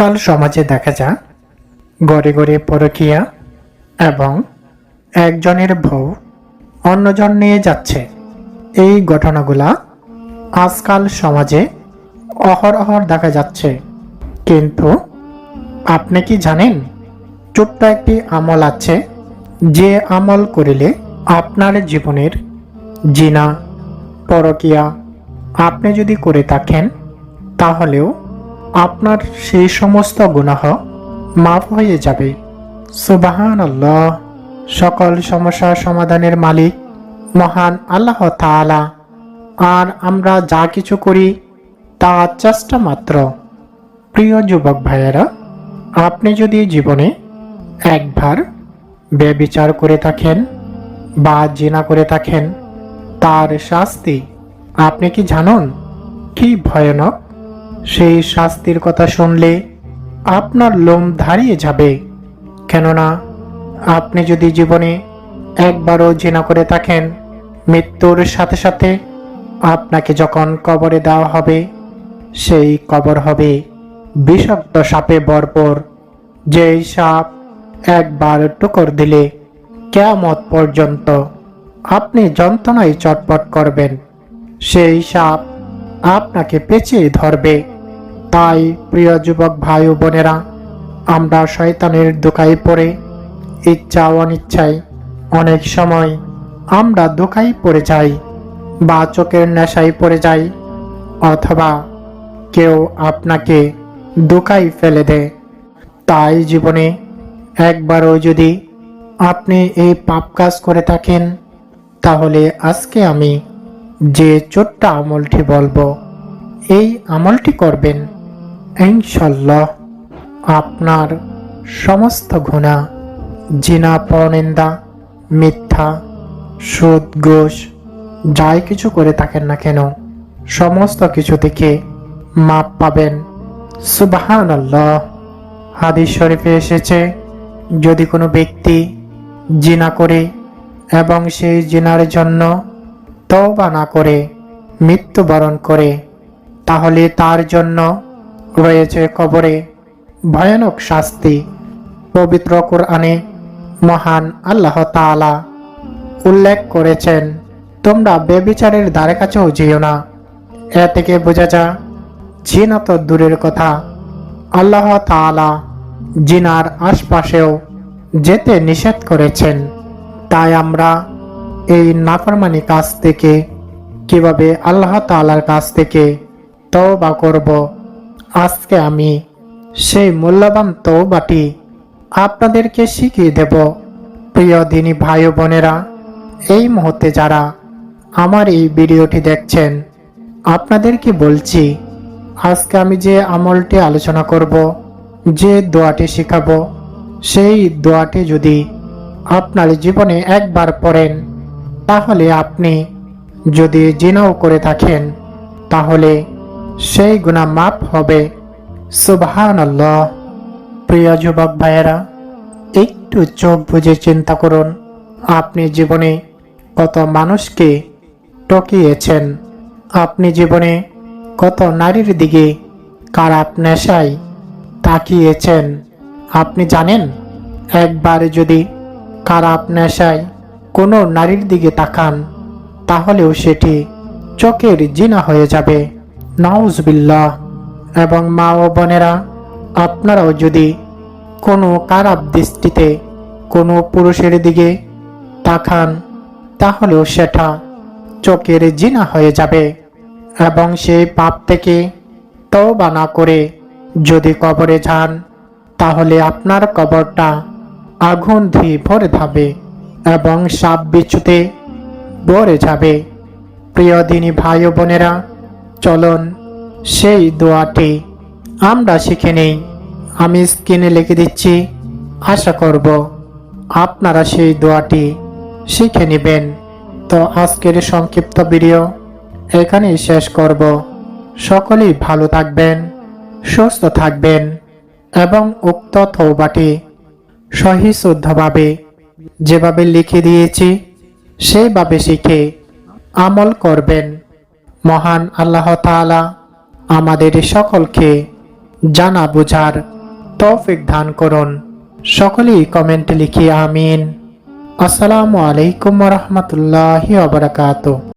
আজকাল সমাজে দেখা যায়, গড়ে গড়ে পরকিয়া এবং একজনের বউ অন্যজন নিয়ে যাচ্ছে। এই ঘটনাগুলা আজকাল সমাজে অহরহর দেখা যাচ্ছে। কিন্তু আপনি কি জানেন, ছোট্ট একটি আমল আছে যে আমল করিলে আপনার জীবনের জিনা, পরকিয়া আপনি যদি করে থাকেন, তাহলেও আপনার সেই সমস্ত গুনাহ মাফ হয়ে যাবে। সুবাহান আল্লাহ সকল সমস্যা সমাধানের মালিক মহান আল্লাহ তাআলা। আর আমরা যা কিছু করি, তা চেষ্টা মাত্র। প্রিয় যুবক ভাইয়েরা, আপনি যদি জীবনে একবার ব্যবিচার করে থাকেন বা জিনা করে থাকেন, তার শাস্তি আপনি কি জানুন? কি ভয়ানক? সেই শাস্তির কথা শুনলে আপনার লোম দাঁড়িয়ে যাবে। কেননা আপনি যদি জীবনে একবারও জেনা করে থাকেন, মৃত্যুর সাথে সাথে আপনাকে যখন কবরে দেওয়া হবে, সেই কবর হবে বিষাক্ত সাপে ভরপুর, যেই সাপ একবার টুকর দিলে কেয়ামত পর্যন্ত আপনি যন্ত্রণায় চটপট করবেন। সেই সাপ আপনাকে পেঁচিয়ে ধরবে। তাই, প্রিয় যুবক ভাই ও বোনেরা, আমরা শয়তানের দোকায় পড়ে, ইচ্ছা অনিচ্ছায় অনেক সময় আমরা দোকায় পড়ে যাই বা চোখের নেশায় পড়ে যাই অথবা কেউ আপনাকে দোকায় ফেলে দেয়। তাই জীবনে একবারও যদি আপনি এই পাপ কাজ করে থাকেন, তাহলে আজকে আমি যে ছোট্ট আমলটি বলব, এই আমলটি করবেন। ইনশাল্লাহ আপনার সমস্ত গুণা জিনা, পরনিন্দা, মিথ্যা, সুদ, ঘোষ, যাই কিছু করে থাকেন না কেন, সমস্ত কিছু থেকে মাপ পাবেন। সুবাহান আল্লাহ হাদিস শরীফে এসেছে, যদি কোনো ব্যক্তি জিনা করে এবং সেই জিনার জন্য তওবা না করে, মৃত্যুবরণ করে, তাহলে তার জন্য রয়েছে কবরে। ভয়ানক শাস্তি, পবিত্র কোরআনে মহান আল্লাহ তাআলা উল্লেখ করেছেন, তোমরা বেবিচারের দ্বারে কাছেও যেও না। এ থেকে বোঝা যা, জিনা তো দূরের কথা। আল্লাহ তাআলা জিনার আশপাশেও যেতে নিষেধ করেছেন। তাই আমরা এই নাফরমানি কাজ থেকে কীভাবে আল্লাহ তাআলার কাছ থেকে তওবা করব আজকে আমি সেই মূল্যবান তওবাটি আপনাদেরকে শিখিয়ে দেব। প্রিয় দিনী ভাই বোনেরা, এই মুহূর্তে যারা আমার এই ভিডিওটি দেখছেন, আপনাদেরকে বলছি, আজকে আমি যে আমলটি আলোচনা করব, যে দোয়াটি শেখাবো, সেই দোয়াটি যদি আপনার জীবনে একবার পড়েন, তাহলে আপনি যদি জিনাও করে থাকেন, তাহলে সেই গুণা মাপ হবে। সুবহান প্রিয় যুবক ভাইয়েরা, একটু চোখ বুঝে চিন্তা করুন। আপনি জীবনে কত মানুষকে টকিয়েছেন আপনি জীবনে কত নারীর দিকে খারাপ নেশায় তাকিয়েছেন? আপনি জানেন, একবার যদি খারাপ নেশায় কোনো নারীর দিকে তাকান, তাহলেও সেটি চোখের জিনা হয়ে যাবে। নাউজবিল্লাহ। এবং মা ও বোনেরা, আপনারাও যদি কোনো খারাপ দৃষ্টিতে কোনো পুরুষের দিকে তাকান, তাহলেও সেটা চোখের জিনা হয়ে যাবে। এবং সেই পাপ থেকে তওবা না করে যদি কবরে যান, তাহলে আপনার কবরটা আগুন দিয়ে ভরে যাবে এবং সাপ বিচ্ছুতে ভরে যাবে। প্রিয় দিনী ভাই বোনেরা চলুন, সেই দোয়াটি আমরা শিখে নেই। আমি স্ক্রিনে লিখে দিচ্ছি, আশা করব আপনারা সেই দোয়াটি শিখে নেবেন। তো আজকের সংক্ষিপ্ত ভিডিও এখানেই শেষ করব। সকলেই ভালো থাকবেন, সুস্থ থাকবেন এবং উক্ত থৌবাটি সহিশুদ্ধভাবে যেভাবে লিখে দিয়েছি সেইভাবে শিখে আমল করবেন। মহান আল্লাহ তালা আমাদের সকলকে জানা বোঝার তৌফিক দান করুন। সকলেই কমেন্ট লিখে আমিন। আসসালামু আলাইকুম রহমতুল্লাহ ওবরাকাতুহ